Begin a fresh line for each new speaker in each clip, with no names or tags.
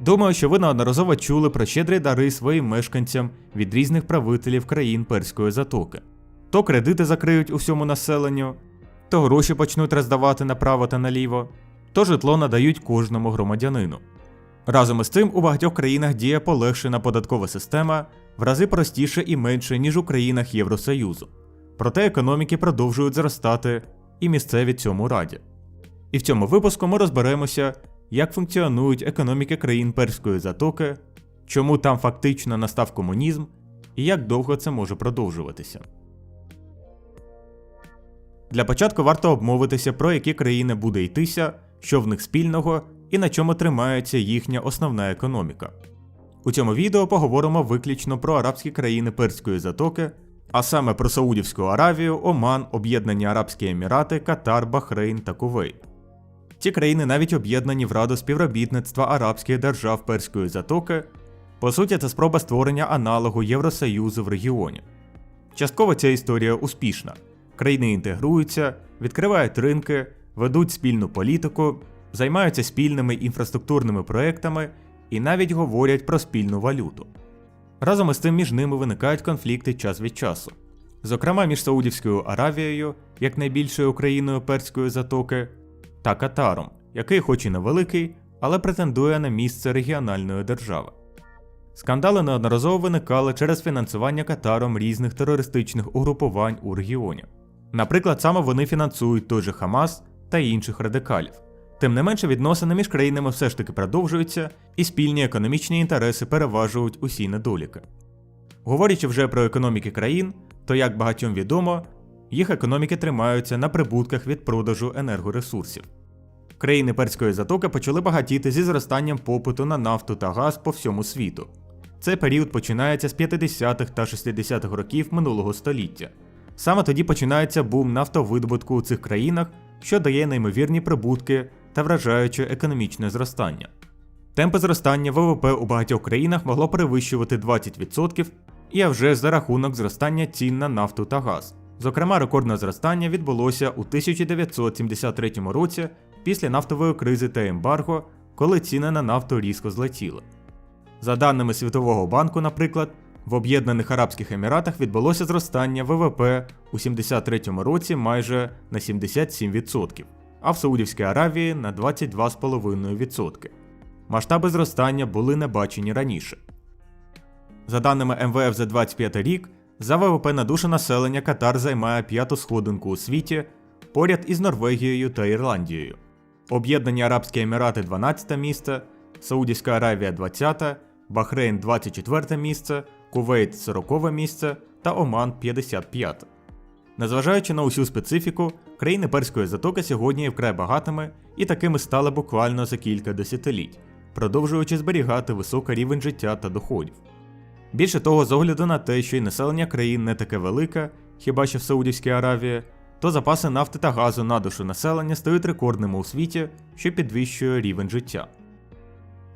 Думаю, що ви неодноразово чули про щедрі дари своїм мешканцям від різних правителів країн Перської затоки. То кредити закриють усьому населенню, то гроші почнуть роздавати направо та наліво, то житло надають кожному громадянину. Разом із цим у багатьох країнах діє полегшена податкова система в рази простіше і менше, ніж у країнах Євросоюзу. Проте економіки продовжують зростати, і місцеві цьому раді. І в цьому випуску ми розберемося, як функціонують економіки країн Перської затоки, чому там фактично настав комунізм і як довго це може продовжуватися. Для початку варто обмовитися, про які країни буде йтися, що в них спільного і на чому тримається їхня основна економіка. У цьому відео поговоримо виключно про арабські країни Перської затоки, а саме про Саудівську Аравію, Оман, Об'єднані Арабські Емірати, Катар, Бахрейн та Кувейт. Ці країни навіть об'єднані в Раду співробітництва арабських держав Перської затоки. По суті, це спроба створення аналогу Євросоюзу в регіоні. Частково ця історія успішна. Країни інтегруються, відкривають ринки, ведуть спільну політику, займаються спільними інфраструктурними проектами і навіть говорять про спільну валюту. Разом із тим між ними виникають конфлікти час від часу. Зокрема, між Саудівською Аравією, як найбільшою країною Перської затоки, та Катаром, який, хоч і невеликий, але претендує на місце регіональної держави. Скандали неодноразово виникали через фінансування Катаром різних терористичних угрупувань у регіоні. Наприклад, саме вони фінансують той же Хамас та інших радикалів. Тим не менше, відносини між країнами все ж таки продовжуються, і спільні економічні інтереси переважують усі недоліки. Говорячи вже про економіки країн, то як багатьом відомо, їх економіки тримаються на прибутках від продажу енергоресурсів. Країни Перської затоки почали багатіти зі зростанням попиту на нафту та газ по всьому світу. Цей період починається з 50-х та 60-х років минулого століття. Саме тоді починається бум нафтовидобутку у цих країнах, що дає неймовірні прибутки та вражаюче економічне зростання. Темпи зростання ВВП у багатьох країнах могло перевищувати 20%, і а вже за рахунок зростання цін на нафту та газ. Зокрема, рекордне зростання відбулося у 1973 році після нафтової кризи та ембарго, коли ціни на нафту різко злетіли. За даними Світового банку, наприклад, в Об'єднаних Арабських Еміратах відбулося зростання ВВП у 73 році майже на 77%, а в Саудівській Аравії на 22,5%. Масштаби зростання були не бачені раніше. За даними МВФ за 25 рік, за ВВП на душу населення Катар займає п'яту сходинку у світі поряд із Норвегією та Ірландією. Об'єднані Арабські Емірати 12 місце, Саудівська Аравія 20, Бахрейн 24 місце, Кувейт 40 місце та Оман 55. Незважаючи на усю специфіку, країни Перської затоки сьогодні є вкрай багатими і такими стали буквально за кілька десятиліть, продовжуючи зберігати високий рівень життя та доходів. Більше того, з огляду на те, що й населення країн не таке велике, хіба що в Саудівській Аравії, то запаси нафти та газу на душу населення стають рекордними у світі, що підвищує рівень життя.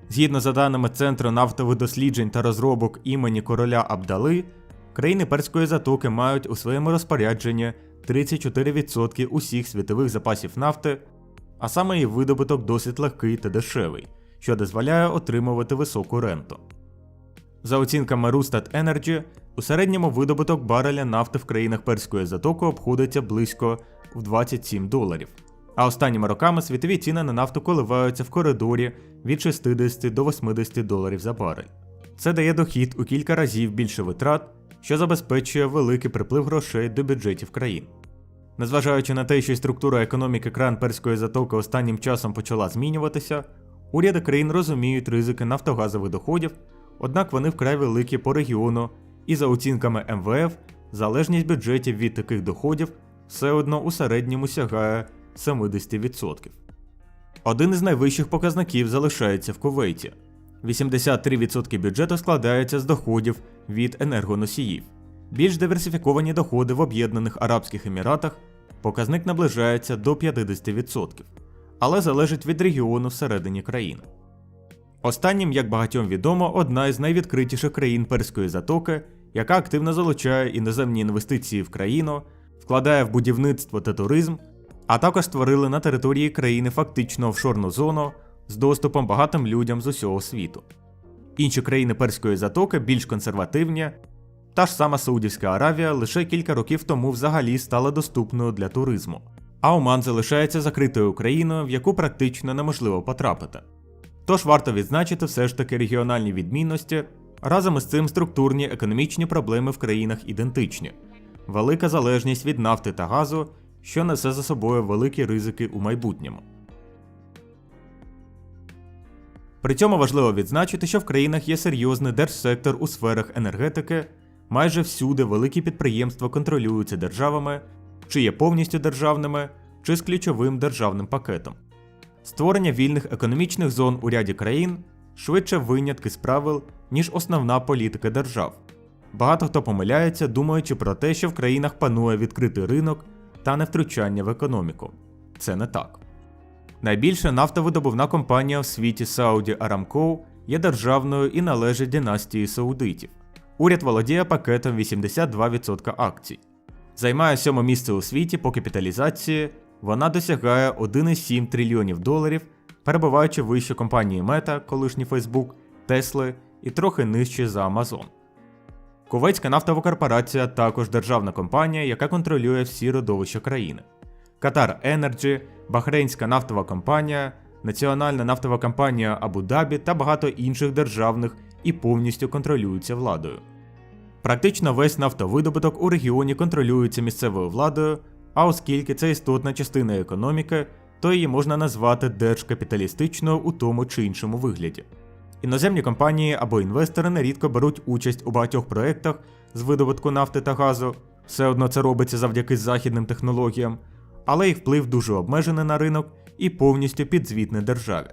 Згідно за даними Центру нафтових досліджень та розробок імені короля Абдали, країни Перської затоки мають у своєму розпорядженні 34% усіх світових запасів нафти, а саме її видобуток досить легкий та дешевий, що дозволяє отримувати високу ренту. За оцінками Rustat Energy, у середньому видобуток бареля нафти в країнах Перської затоки обходиться близько в 27 доларів. А останніми роками світові ціни на нафту коливаються в коридорі від 60 до 80 доларів за барель. Це дає дохід у кілька разів більше витрат, що забезпечує великий приплив грошей до бюджетів країн. Незважаючи на те, що структура економіки кран Перської затоки останнім часом почала змінюватися, уряди країн розуміють ризики нафтогазових доходів, однак вони вкрай великі по регіону, і за оцінками МВФ, залежність бюджетів від таких доходів все одно у середньому сягає 70%. Один із найвищих показників залишається в Кувейті. 83% бюджету складається з доходів від енергоносіїв. Більш диверсифіковані доходи в Об'єднаних Арабських Еміратах показник наближається до 50%, але залежить від регіону всередині країни. Останнім, як багатьом відомо, одна із найвідкритіших країн Перської затоки, яка активно залучає іноземні інвестиції в країну, вкладає в будівництво та туризм, а також створили на території країни фактично офшорну зону з доступом багатим людям з усього світу. Інші країни Перської затоки більш консервативні, та ж сама Саудівська Аравія лише кілька років тому взагалі стала доступною для туризму, а Оман залишається закритою країною, в яку практично неможливо потрапити. Тож варто відзначити все ж таки регіональні відмінності, разом із цим структурні економічні проблеми в країнах ідентичні, велика залежність від нафти та газу, що несе за собою великі ризики у майбутньому. При цьому важливо відзначити, що в країнах є серйозний держсектор у сферах енергетики, майже всюди великі підприємства контролюються державами, чи є повністю державними, чи з ключовим державним пакетом. Створення вільних економічних зон у ряді країн швидше винятки з правил, ніж основна політика держав. Багато хто помиляється, думаючи про те, що в країнах панує відкритий ринок та невтручання в економіку. Це не так. Найбільша нафтовидобувна компанія в світі Saudi Aramco є державною і належить династії саудитів. Уряд володіє пакетом 82% акцій. Займає сьоме місце у світі по капіталізації, вона досягає 1,7 трильйонів доларів, перебуваючи вище компанії Meta, колишній Facebook, Tesla і трохи нижче за Amazon. Кувейтська нафтова корпорація також державна компанія, яка контролює всі родовища країни. Qatar Energy, Бахрейнська нафтова компанія, Національна нафтова компанія Абу-Дабі та багато інших державних і повністю контролюються владою. Практично весь нафтовидобуток у регіоні контролюється місцевою владою, а оскільки це істотна частина економіки, то її можна назвати держкапіталістичною у тому чи іншому вигляді. Іноземні компанії або інвестори нерідко беруть участь у багатьох проєктах з видобутку нафти та газу, все одно це робиться завдяки західним технологіям, але їх вплив дуже обмежений на ринок і повністю підзвітний державі.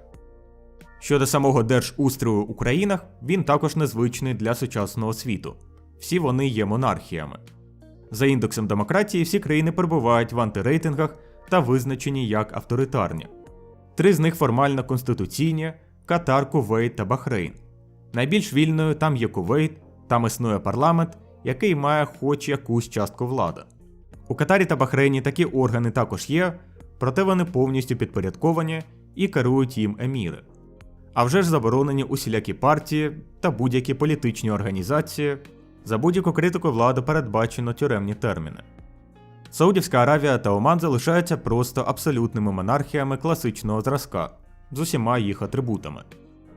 Щодо самого держустрою у країнах, він також незвичний для сучасного світу. Всі вони є монархіями. За індексом демократії всі країни перебувають в антирейтингах та визначені як авторитарні. Три з них формально конституційні Катар, Кувейт та Бахрейн. Найбільш вільною там є Кувейт, там існує парламент, який має хоч якусь частку влади. У Катарі та Бахрейні такі органи також є, проте вони повністю підпорядковані і керують їм еміри. А вже ж заборонені усілякі партії та будь-які політичні організації. За будь-яку критику влади передбачено тюремні терміни. Саудівська Аравія та Оман залишаються просто абсолютними монархіями класичного зразка з усіма їх атрибутами.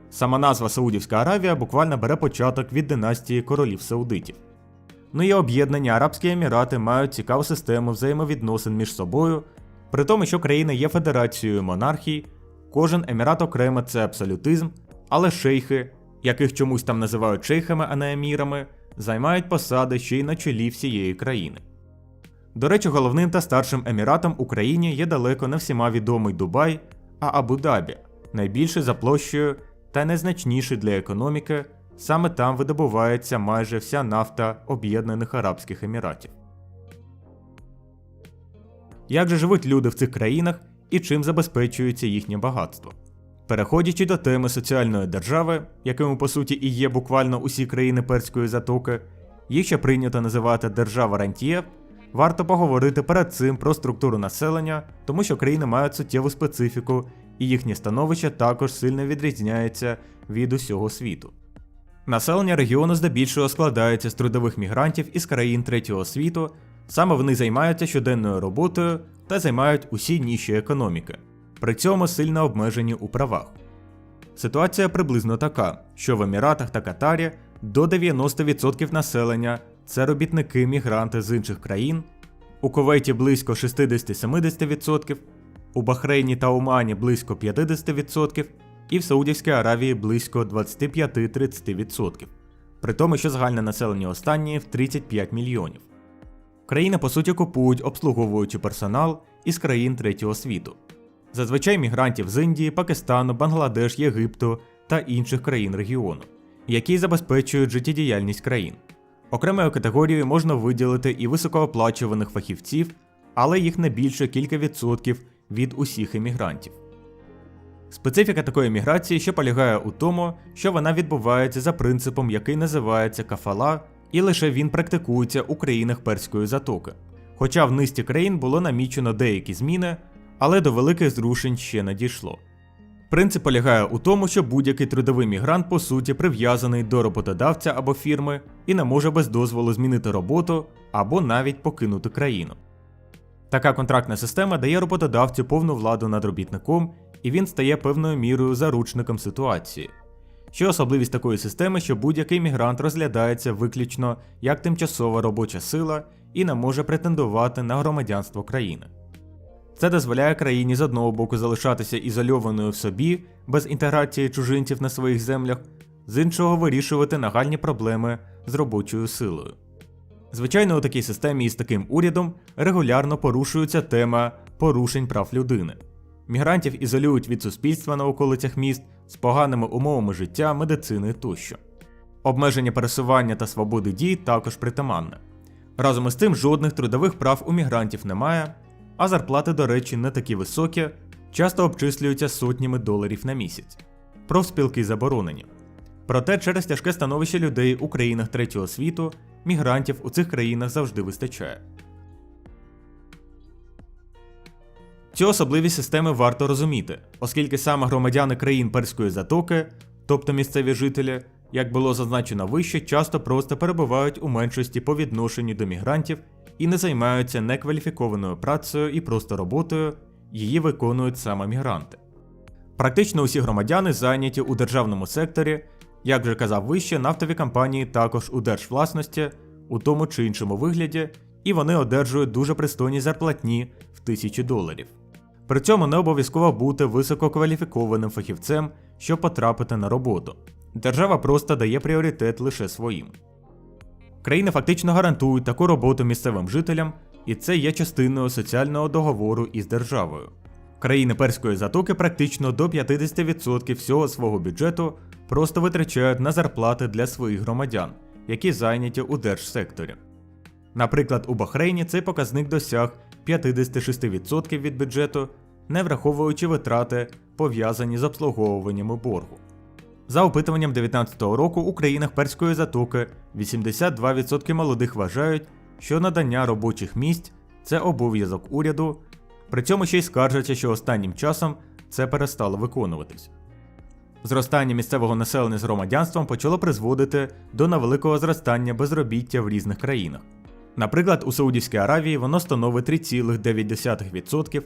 Сама назва Саудівська Аравія буквально бере початок від династії королів саудитів. Ну і об'єднані Арабські Емірати мають цікаву систему взаємовідносин між собою, при тому, що країна є федерацією монархій, кожен емірат окремо це абсолютизм, але шейхи, яких чомусь там називають шейхами, а не емірами, займають посади ще й на чолі всієї країни. До речі, головним та старшим еміратом Україні є далеко не всіма відомий Дубай, а Абу-Дабі, найбільший за площею та найзначніший для економіки, саме там видобувається майже вся нафта Об'єднаних Арабських Еміратів. Як же живуть люди в цих країнах і чим забезпечується їхнє багатство? Переходячи до теми соціальної держави, якими по суті і є буквально усі країни перської затоки, їх ще прийнято називати держава рантьє, варто поговорити перед цим про структуру населення, тому що країни мають суттєву специфіку, і їхнє становище також сильно відрізняється від усього світу. Населення регіону здебільшого складається з трудових мігрантів із країн третього світу, саме вони займаються щоденною роботою та займають усі ніші економіки, при цьому сильно обмежені у правах. Ситуація приблизно така, що в Еміратах та Катарі до 90% населення це робітники-мігранти з інших країн, у Кувейті близько 60-70%, у Бахрейні та Омані близько 50%, і в Саудівській Аравії близько 25-30%, при тому, що загальне населення останньої в 35 мільйонів. Країни по суті купують обслуговуючий персонал із країн третього світу. Зазвичай мігрантів з Індії, Пакистану, Бангладеш, Єгипту та інших країн регіону, які забезпечують життєдіяльність країн. Окремою категорією можна виділити і високооплачуваних фахівців, але їх не більше кілька відсотків від усіх емігрантів. Специфіка такої міграції ще полягає у тому, що вона відбувається за принципом, який називається кафала, і лише він практикується у країнах перської затоки. Хоча в низці країн було намічено деякі зміни, але до великих зрушень ще не дійшло. Принцип полягає у тому, що будь-який трудовий мігрант по суті прив'язаний до роботодавця або фірми і не може без дозволу змінити роботу або навіть покинути країну. Така контрактна система дає роботодавцю повну владу над робітником, і він стає певною мірою заручником ситуації. Ще особливість такої системи, що будь-який мігрант розглядається виключно як тимчасова робоча сила і не може претендувати на громадянство країни. Це дозволяє країні з одного боку залишатися ізольованою в собі без інтеграції чужинців на своїх землях, з іншого вирішувати нагальні проблеми з робочою силою. Звичайно, у такій системі із таким урядом регулярно порушується тема порушень прав людини. Мігрантів ізолюють від суспільства на околицях міст з поганими умовами життя, медицини тощо. Обмеження пересування та свободи дій також притаманне. Разом із тим, жодних трудових прав у мігрантів немає, а зарплати, до речі, не такі високі, часто обчислюються сотнями доларів на місяць. Профспілки заборонені. Проте через тяжке становище людей у країнах третього світу мігрантів у цих країнах завжди вистачає. Цю особливість системи варто розуміти, оскільки саме громадяни країн Перської затоки, тобто місцеві жителі, як було зазначено вище, часто просто перебувають у меншості по відношенню до мігрантів і не займаються некваліфікованою працею і просто роботою, її виконують саме мігранти. Практично усі громадяни зайняті у державному секторі, як вже казав вище, нафтові компанії також у держвласності, у тому чи іншому вигляді, і вони одержують дуже пристойні зарплатні в тисячі доларів. При цьому не обов'язково бути висококваліфікованим фахівцем, щоб потрапити на роботу. Держава просто дає пріоритет лише своїм. Країни фактично гарантують таку роботу місцевим жителям, і це є частиною соціального договору із державою. Країни Перської затоки практично до 50% всього свого бюджету просто витрачають на зарплати для своїх громадян, які зайняті у держсекторі. Наприклад, у Бахрейні цей показник досяг 56% від бюджету, не враховуючи витрати, пов'язані з обслуговуванням боргу. За опитуванням 2019 року у країнах Перської затоки 82% молодих вважають, що надання робочих місць це обов'язок уряду, при цьому ще й скаржаться, що останнім часом це перестало виконуватись. Зростання місцевого населення з громадянством почало призводити до невеликого зростання безробіття в різних країнах. Наприклад, у Саудівській Аравії воно становить 3,9%,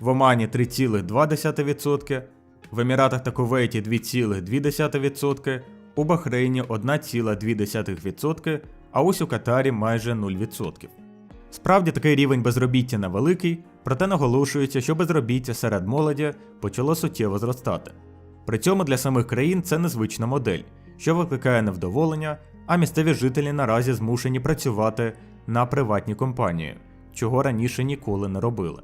в Омані 3,2%, в Еміратах та Кувейті 2,2%, у Бахрейні 1,2%, а ось у Катарі майже 0%. Справді такий рівень безробіття невеликий, проте наголошується, що безробіття серед молоді почало суттєво зростати. При цьому для самих країн це незвична модель, що викликає невдоволення, а місцеві жителі наразі змушені працювати на приватні компанії, чого раніше ніколи не робили.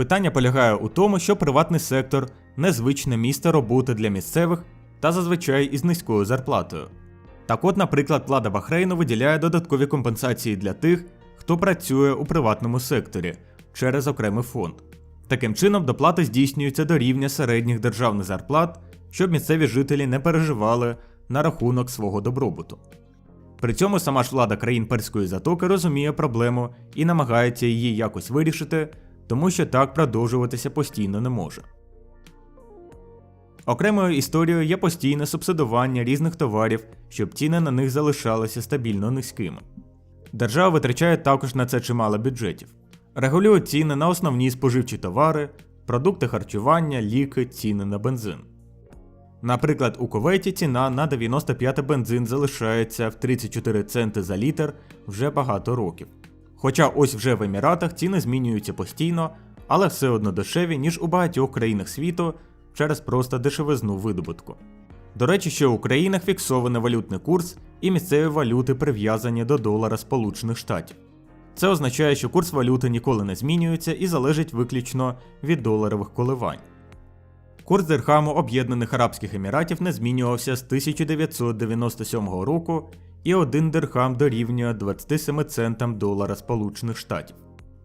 Питання полягає у тому, що приватний сектор незвичне місце роботи для місцевих та зазвичай із низькою зарплатою. Так от, наприклад, влада Бахрейну виділяє додаткові компенсації для тих, хто працює у приватному секторі через окремий фонд. Таким чином, доплати здійснюються до рівня середніх державних зарплат, щоб місцеві жителі не переживали на рахунок свого добробуту. При цьому сама ж влада країн Перської затоки розуміє проблему і намагається її якось вирішити, тому що так продовжуватися постійно не може. Окремою історією є постійне субсидування різних товарів, щоб ціни на них залишалися стабільно низькими. Держава витрачає також на це чимало бюджетів, регулює ціни на основні споживчі товари, продукти харчування, ліки, ціни на бензин. Наприклад, у Кувейті ціна на 95 бензин залишається в 34 центи за літр вже багато років. Хоча ось вже в Еміратах ціни змінюються постійно, але все одно дешеві, ніж у багатьох країнах світу через просто дешевизну видобутку. До речі, що у країнах фіксований валютний курс і місцеві валюти прив'язані до долара Сполучених Штатів. Це означає, що курс валюти ніколи не змінюється і залежить виключно від доларових коливань. Курс дирхаму Об'єднаних Арабських Еміратів не змінювався з 1997 року, і один дирхам дорівнює 27 центам долара Сполучених Штатів.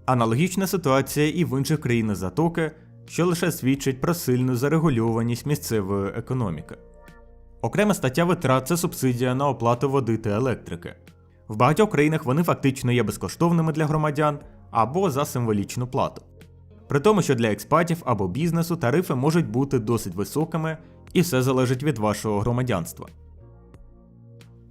Аналогічна ситуація і в інших країнах Затоки, що лише свідчить про сильну зарегульованість місцевої економіки. Окрема стаття витрат це субсидія на оплату води та електрики. В багатьох країнах вони фактично є безкоштовними для громадян або за символічну плату. При тому, що для експатів або бізнесу тарифи можуть бути досить високими і все залежить від вашого громадянства.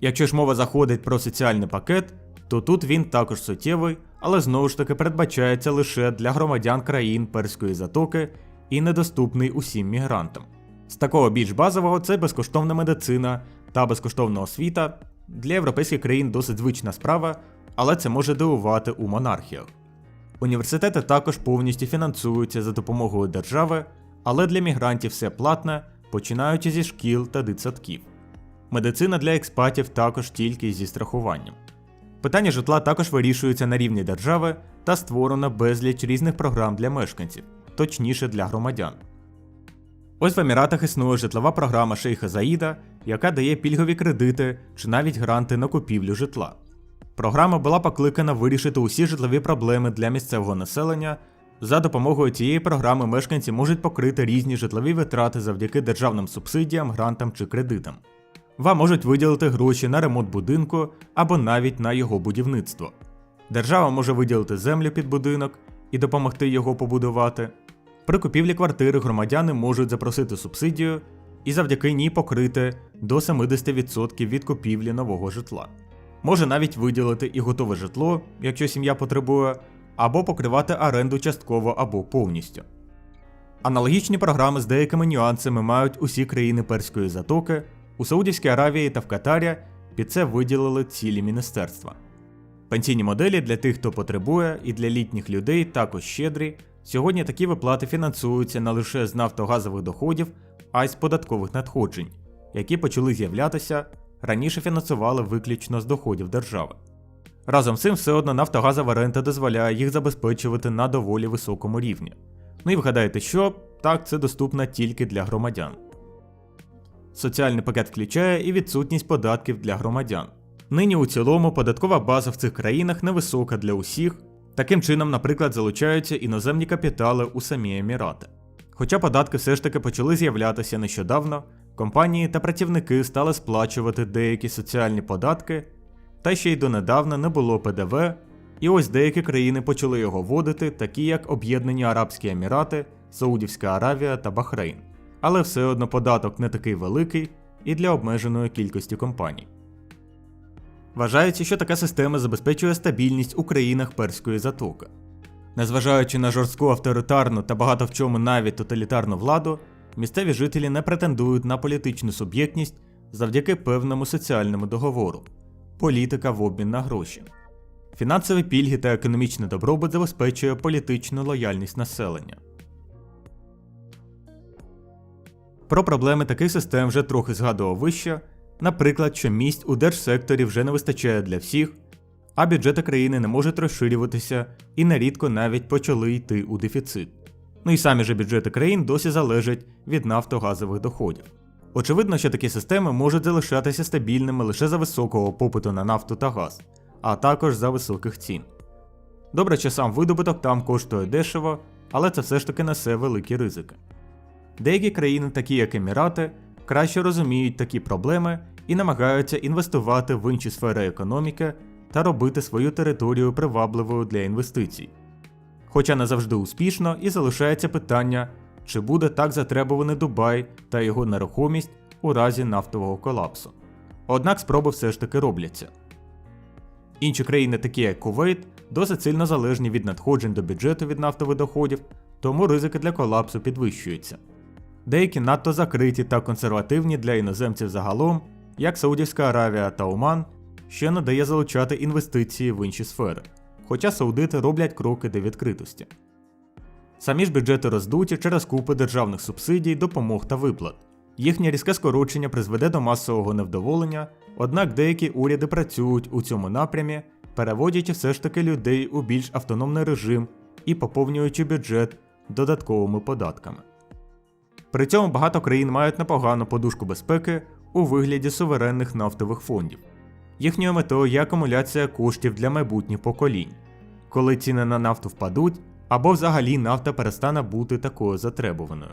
Якщо ж мова заходить про соціальний пакет, то тут він також суттєвий, але знову ж таки передбачається лише для громадян країн Перської затоки і недоступний усім мігрантам. З такого більш базового це безкоштовна медицина та безкоштовна освіта. Для європейських країн досить звична справа, але це може дивувати у монархіях. Університети також повністю фінансуються за допомогою держави, але для мігрантів все платне, починаючи зі шкіл та дитсадків. Медицина для експатів також тільки зі страхуванням. Питання житла також вирішується на рівні держави та створено безліч різних програм для мешканців, точніше для громадян. Ось в Еміратах існує житлова програма Шейха Заїда, яка дає пільгові кредити чи навіть гранти на купівлю житла. Програма була покликана вирішити усі житлові проблеми для місцевого населення. За допомогою цієї програми мешканці можуть покрити різні житлові витрати завдяки державним субсидіям, грантам чи кредитам. Вам можуть виділити гроші на ремонт будинку або навіть на його будівництво. Держава може виділити землю під будинок і допомогти його побудувати. При купівлі квартири громадяни можуть запросити субсидію і завдяки ній покрити до 70% від купівлі нового житла. Може навіть виділити і готове житло, якщо сім'я потребує, або покривати оренду частково або повністю. Аналогічні програми з деякими нюансами мають усі країни Перської затоки, у Саудівській Аравії та в Катарі під це виділили цілі міністерства. Пенсійні моделі для тих, хто потребує, і для літніх людей також щедрі. Сьогодні такі виплати фінансуються не лише з нафтогазових доходів, а й з податкових надходжень, які почали з'являтися раніше фінансували виключно з доходів держави. Разом з цим все одно нафтогазова рента дозволяє їх забезпечувати на доволі високому рівні. Ну і вгадаєте, що так це доступно тільки для громадян. Соціальний пакет включає і відсутність податків для громадян. Нині у цілому податкова база в цих країнах невисока для усіх. Таким чином, наприклад, залучаються іноземні капітали у самі Емірати. Хоча податки все ж таки почали з'являтися нещодавно, компанії та працівники стали сплачувати деякі соціальні податки, та ще й донедавна не було ПДВ, і ось деякі країни почали його вводити, такі як Об'єднані Арабські Емірати, Саудівська Аравія та Бахрейн. Але все одно податок не такий великий і для обмеженої кількості компаній. Вважається, що така система забезпечує стабільність у країнах Перської затоки. Незважаючи на жорстку авторитарну та багато в чому навіть тоталітарну владу, місцеві жителі не претендують на політичну суб'єктність завдяки певному соціальному договору політика в обмін на гроші. Фінансові пільги та економічний добробут забезпечує політичну лояльність населення. Про проблеми таких систем вже трохи згадував вище, наприклад, що місць у держсекторі вже не вистачає для всіх, а бюджети країни не можуть розширюватися і нерідко навіть почали йти у дефіцит. Ну і самі же бюджети країн досі залежать від нафтогазових доходів. Очевидно, що такі системи можуть залишатися стабільними лише за високого попиту на нафту та газ, а також за високих цін. Добре, що сам видобуток там коштує дешево, але це все ж таки несе великі ризики. Деякі країни, такі як Емірати, краще розуміють такі проблеми і намагаються інвестувати в інші сфери економіки та робити свою територію привабливою для інвестицій. Хоча не завжди успішно і залишається питання, чи буде так затребуваний Дубай та його нерухомість у разі нафтового колапсу. Однак спроби все ж таки робляться. Інші країни, такі як Кувейт, досить сильно залежні від надходжень до бюджету від нафтових доходів, тому ризики для колапсу підвищуються. Деякі надто закриті та консервативні для іноземців загалом, як Саудівська Аравія та Оман, що не дає залучати інвестиції в інші сфери, хоча саудити роблять кроки до відкритості. Самі ж бюджети роздуті через купи державних субсидій, допомог та виплат. Їхнє різке скорочення призведе до масового невдоволення, однак деякі уряди працюють у цьому напрямі, переводячи все ж таки людей у більш автономний режим і поповнюючи бюджет додатковими податками. При цьому багато країн мають непогану подушку безпеки у вигляді суверенних нафтових фондів. Їхньою метою є акумуляція коштів для майбутніх поколінь. Коли ціни на нафту впадуть, або взагалі нафта перестане бути такою затребуваною.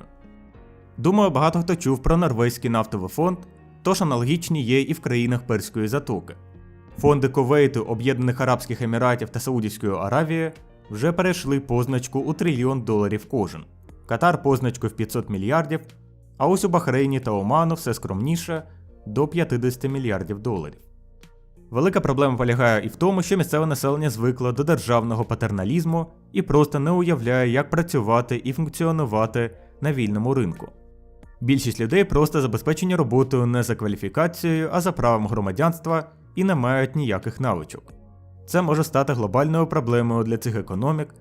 Думаю, багато хто чув про норвезький нафтовий фонд, тож аналогічні є і в країнах Перської затоки. Фонди Ковейту, Об'єднаних Арабських Еміратів та Саудівської Аравії вже перейшли позначку у трильйон доларів кожен. Катар позначку в 500 мільярдів, а ось у Бахрейні та Оману все скромніше до 50 мільярдів доларів. Велика проблема полягає і в тому, що місцеве населення звикло до державного патерналізму і просто не уявляє, як працювати і функціонувати на вільному ринку. Більшість людей просто забезпечені роботою не за кваліфікацією, а за правом громадянства і не мають ніяких навичок. Це може стати глобальною проблемою для цих економік.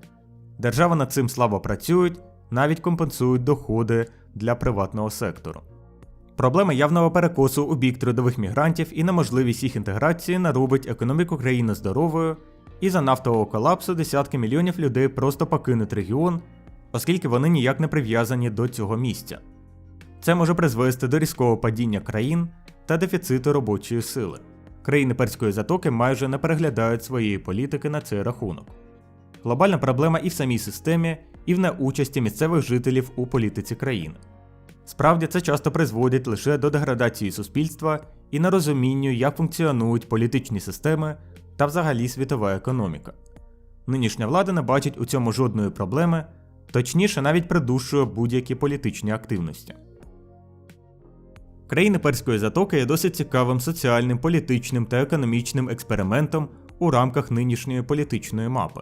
Держава над цим слабо працюють, навіть компенсують доходи для приватного сектору. Проблема явного перекосу у бік трудових мігрантів і неможливість їх інтеграції наробить економіку країни здоровою, і за нафтового колапсу десятки мільйонів людей просто покинуть регіон, оскільки вони ніяк не прив'язані до цього місця. Це може призвести до різкого падіння країн та дефіциту робочої сили. Країни Перської затоки майже не переглядають своєї політики на цей рахунок. Глобальна проблема і в самій системі, і в неучасті місцевих жителів у політиці країни. Справді це часто призводить лише до деградації суспільства і нерозумінню, як функціонують політичні системи та взагалі світова економіка. Нинішня влада не бачить у цьому жодної проблеми, точніше навіть придушує будь-які політичні активності. Країни Перської затоки є досить цікавим соціальним, політичним та економічним експериментом у рамках нинішньої політичної мапи.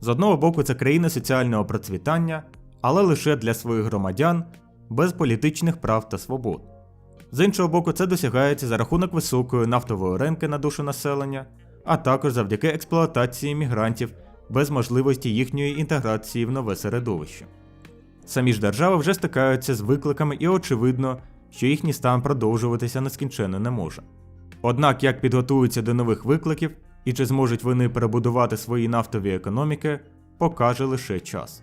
З одного боку, це країни соціального процвітання, але лише для своїх громадян без політичних прав та свобод. З іншого боку, це досягається за рахунок високої нафтової ренки на душу населення, а також завдяки експлуатації мігрантів без можливості їхньої інтеграції в нове середовище. Самі ж держави вже стикаються з викликами і очевидно, що їхній стан продовжуватися нескінченно не може. Однак як підготуються до нових викликів і чи зможуть вони перебудувати свої нафтові економіки, покаже лише час.